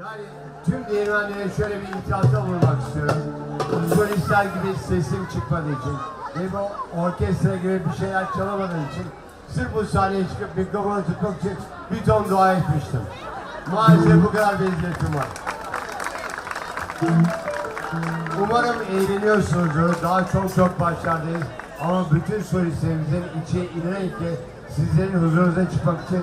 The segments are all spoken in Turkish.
Yani tüm değirmenlere şöyle bir itirazda bulunmak istiyorum. Solistler gibi sesim çıkmadığı için ve bu orkestra gibi bir şeyler çalamadığım için sırf bu sahneye çıkıp mikrofonu tutmak için bir ton dua etmiştim. Maalesef bu kadar beziyetim var. Umarım eğleniyorsunuzdur. Daha çok çok başlardayız. Ama bütün solistlerimizin içi ki sizlerin huzurunuza çıkmak için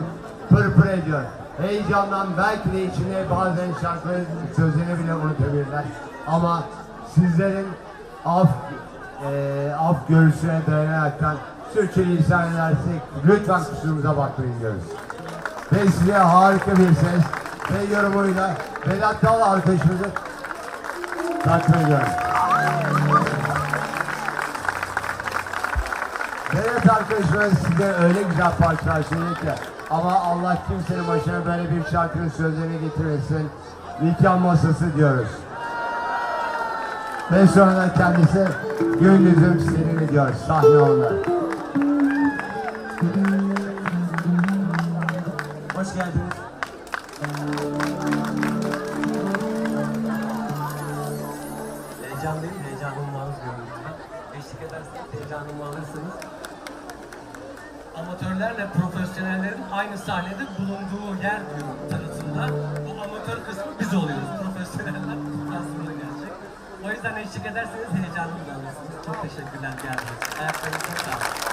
pır pır ediyor. Heyecandan belki de içinde bazen şarkıların sözlerini bile unutabilirler. Ama sizlerin af, eee af görüşüne dayanaraktan sürçülisan edersek lütfen kusurumuza bakmayın diyoruz. Ve size harika bir ses ve yorumuyla Vedat Dal arkadaşımızı takdim ediyorum. Evet arkadaşlar size öyle güzel parçalar söyledi ki ama Allah kimsenin başına böyle bir şarkının sözlerini getirmesin. Nikah masası diyoruz. Ve sonra da kendisi gündüzüm senin diyor sahne onlar. Hoş geldiniz. Heyecanlıyım, heyecanımı alır gönlümden. Eşlik ederseniz heyecanımı alırsınız. Amatörlerle profesyonellerin aynı sahnede bulunduğu yer diyor tanıtımda. Bu amatör kısmı biz oluyoruz. Profesyoneller aslında gerçek. O yüzden eşlik ederseniz heyecanımı da alırsınız. Çok teşekkürler geldiniz. Ayaklarınız çok sağ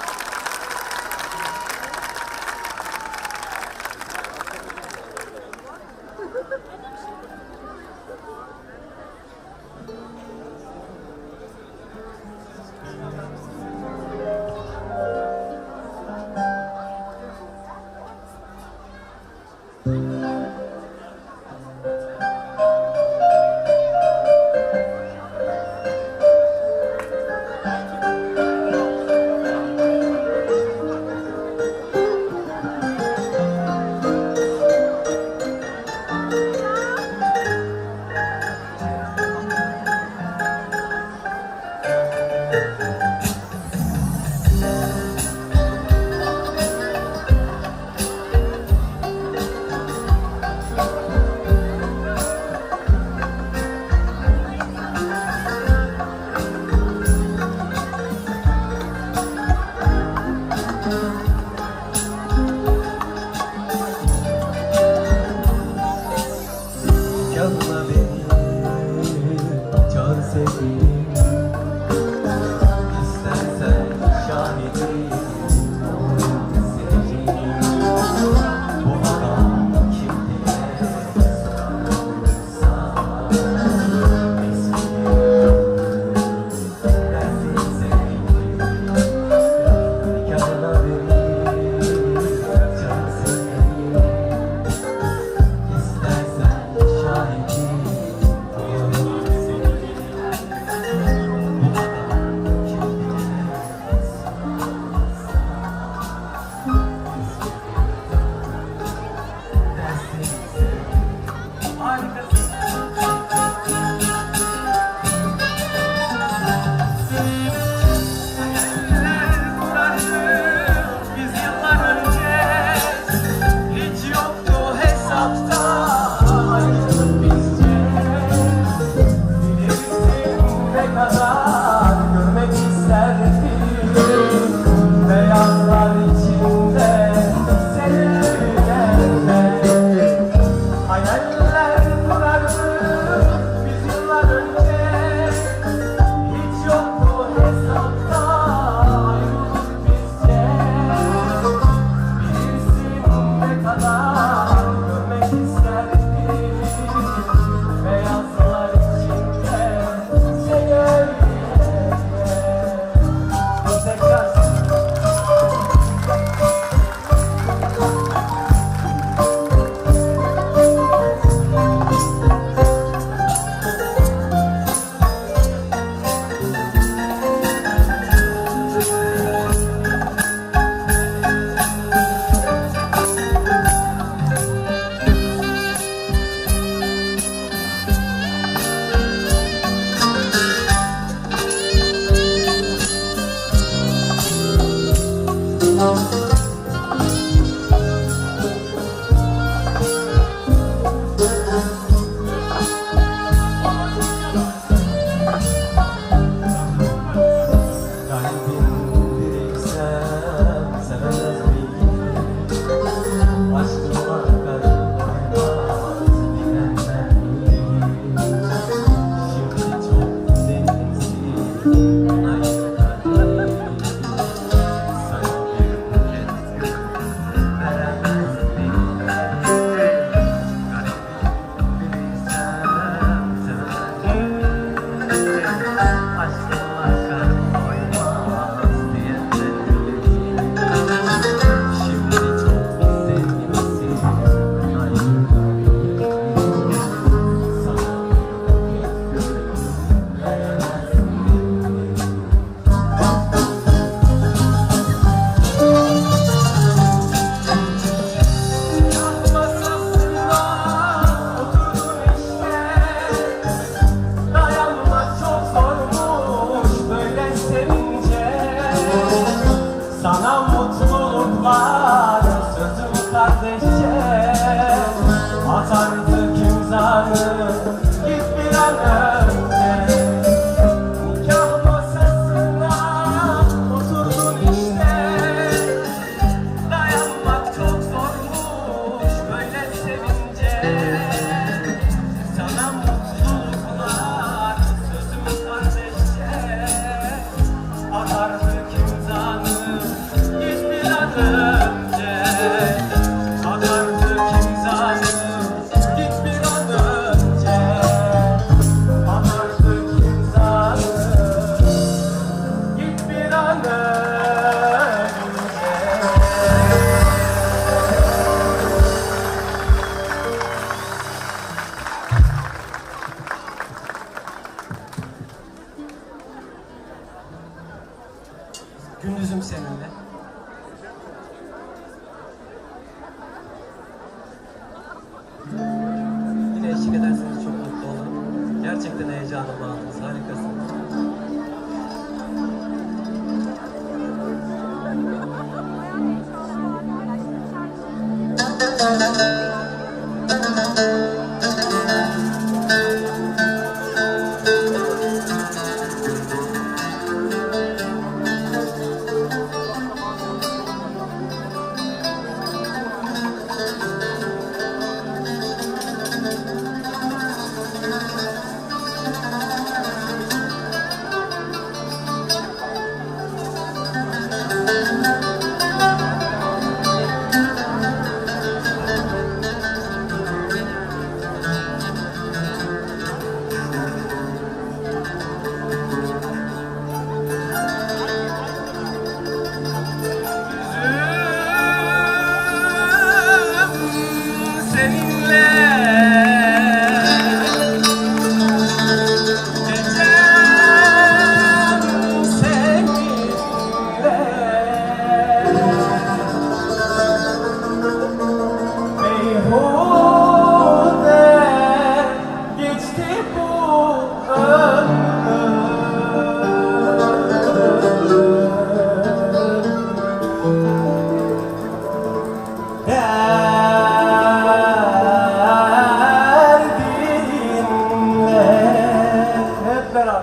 time.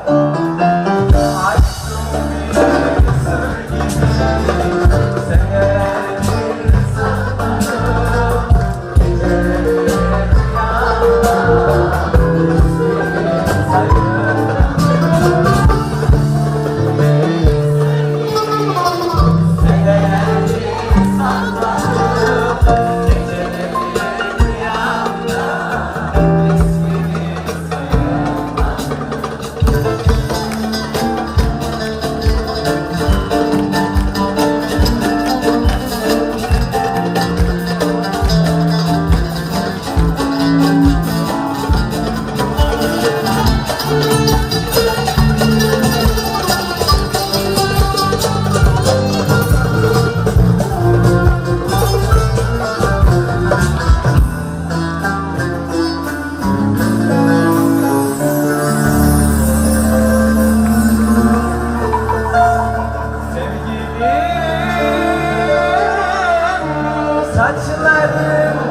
Obrigado. Saçlarım